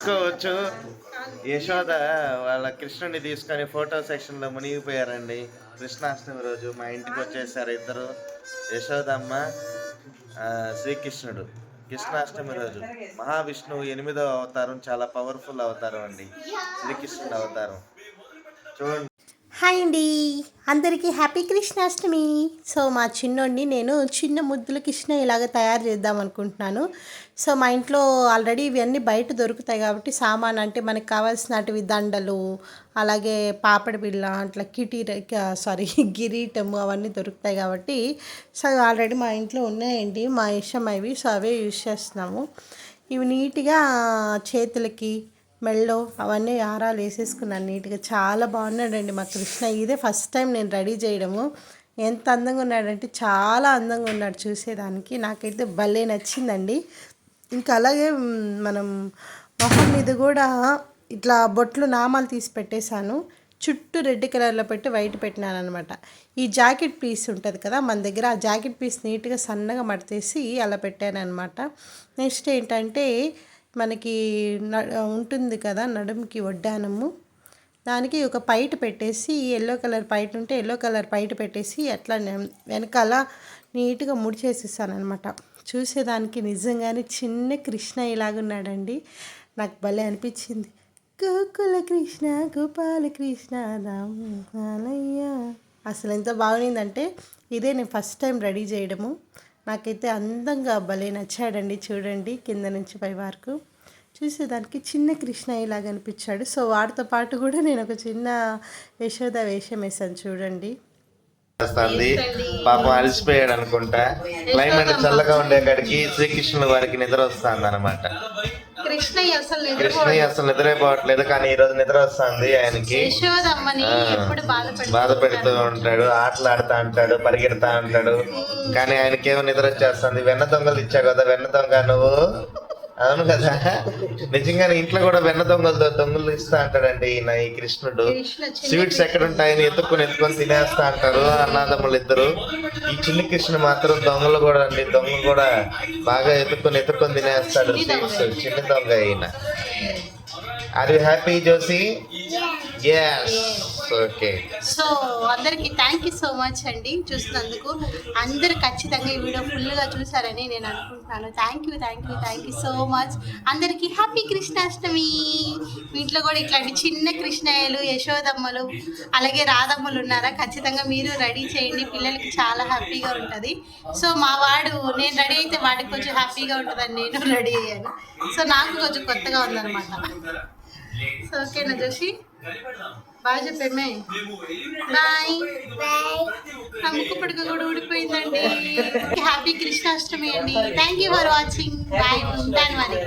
తీసుకోవచ్చు యశోద వాళ్ళ కృష్ణుని తీసుకొని ఫోటో సెక్షన్లో మునిగిపోయారండి. కృష్ణాష్టమి రోజు మా ఇంటికి వచ్చేసారు ఇద్దరు. యశోదమ్మ శ్రీకృష్ణుడు. కృష్ణాష్టమి రోజు. మహావిష్ణువు ఎనిమిదవ అవతారం చాలా పవర్ఫుల్ అవతారం అండి. శ్రీకృష్ణుడు అవతారం. చూడండి. హాయ్ అండి. అందరికీ హ్యాపీ కృష్ణాష్టమి. సో మా చిన్నోడిని నేను చిన్న ముద్దుల కృష్ణ ఇలాగ తయారు చేద్దాం అనుకుంటున్నాను. సో మా ఇంట్లో ఆల్రెడీ ఇవన్నీ బయట దొరుకుతాయి కాబట్టి సామాన్ అంటే మనకు కావాల్సినటివి దండలు అలాగే పాపడి బిళ్ళ అట్లా కిటీర సారీ గిరీటము అవన్నీ దొరుకుతాయి కాబట్టి సో ఆల్రెడీ మా ఇంట్లో ఉన్నాయండి. మా ఇష్టం అవి సో అవే యూజ్ చేస్తున్నాము. ఇవి నీట్గా చేతులకి మెళ్ళో అవన్నీ ఆరాలు వేసేసుకున్నాను నీట్గా. చాలా బాగున్నాడండి మా కృష్ణ. ఇదే ఫస్ట్ టైం నేను రెడీ చేయడము. ఎంత అందంగా ఉన్నాడంటే చాలా అందంగా ఉన్నాడు చూసేదానికి. నాకైతే భలే నచ్చిందండి. ఇంకా అలాగే మనం మొహం మీద కూడా ఇట్లా బొట్లు నామాలు తీసి పెట్టేశాను. చుట్టూ రెడ్ కలర్లో పెట్టి వైట్ పెట్టినాను అనమాట ఈ జాకెట్ పీస్ ఉంటుంది కదా మన దగ్గర ఆ జాకెట్ పీస్ నీట్గా సన్నగా మడతేసి అలా పెట్టాను అనమాట నెక్స్ట్ ఏంటంటే మనకి న ఉంటుంది కదా నడుముకి వడ్డానము. దానికి ఒక పైట పెట్టేసి ఎల్లో కలర్ పైట ఉంటే ఎల్లో కలర్ పైట పెట్టేసి అట్లా వెనకాల నీట్గా ముడిచేసేసానమాట చూసేదానికి నిజంగానే చిన్న కృష్ణ ఇలాగున్నాడండి నాకు భలే అనిపించింది. గోకుల కృష్ణ గోపాల కృష్ణ రామయ్య అసలు ఎంత బాగుండిందంటే ఇదే నేను ఫస్ట్ టైం రెడీ చేయడము. నాకైతే అందంగా భలే నచ్చాడండి చూడండి కింద నుంచి పై వరకు. చూసేదానికి చిన్న కృష్ణ ఇలాగ అనిపించాడు. సో వాడితో పాటు కూడా నేను ఒక చిన్న యశోద వేషం వేసాను చూడండి. వస్తుంది పాపం అలసిపోయాడు అనుకుంటా. క్లైమేట్ చల్లగా ఉండే కాడికి శ్రీకృష్ణుల వారికి నిద్ర వస్తుంది అనమాట కృష్ణయ్య అసలు కృష్ణయ్య అసలు నిద్రపోవట్లేదు కానీ ఈ రోజు నిద్ర వస్తుంది ఆయనకి. బాధ పెడుతూ ఉంటాడు. ఆటలు ఆడుతా ఉంటాడు పరిగెడతా ఉంటాడు. కానీ ఆయనకేమో నిద్ర వచ్చేస్తుంది. వెన్న దొంగలు ఇచ్చావు కదా వెన్న దొంగ నువ్వు. అవును కదా? నిజంగానే ఇంట్లో కూడా వెన్న దొంగలు దొంగలు ఇస్తా అంటాడండి ఈయన ఈ కృష్ణుడు. స్వీట్స్ ఎక్కడ ఉంటాయని ఎత్తుకొని ఎత్తుకొని తినేస్తా అంటారు అన్నదమ్ములు ఇద్దరు. ఈ చిన్ని కృష్ణ మాత్రం దొంగలు కూడా అండి దొంగలు కూడా బాగా ఎత్తుకొని ఎత్తుకొని తినేస్తాడు స్వీట్స్. చిన్న దొంగ ఈయన. ఆర్ యు హ్యాపీ జోసి ఎస్ ఓకే సో అందరికి థ్యాంక్ యూ సో మచ్ అండి చూసినందుకు. అందరు ఖచ్చితంగా ఈ వీడియో ఫుల్గా చూసారని నేను అనుకుంటున్నాను. Thank you thank you thank you so much అందరికీ హ్యాపీ కృష్ణాష్టమి. ఇంట్లో కూడా ఇట్లాంటి చిన్న కృష్ణయ్యలు యశోదమ్మలు అలాగే రాధమ్మలు ఉన్నారా? ఖచ్చితంగా మీరు రెడీ చేయండి. పిల్లలకి చాలా హ్యాపీగా ఉంటుంది. సో మా వాడు నేను రెడీ అయితే వాడికి కొంచెం హ్యాపీగా ఉంటుందని నేను రెడీ అయ్యాను. సో నాకు కొంచెం కొత్తగా ఉందన్నమాట. సో ఓకేనా జోషి. బాగా చెప్పేమే. బాయ్. నా ముక్కు పుడక కూడా ఊడిపోయిందండి. హ్యాపీ కృష్ణాష్టమి అండి. Thank you for watching bye ఉంటాను మరి.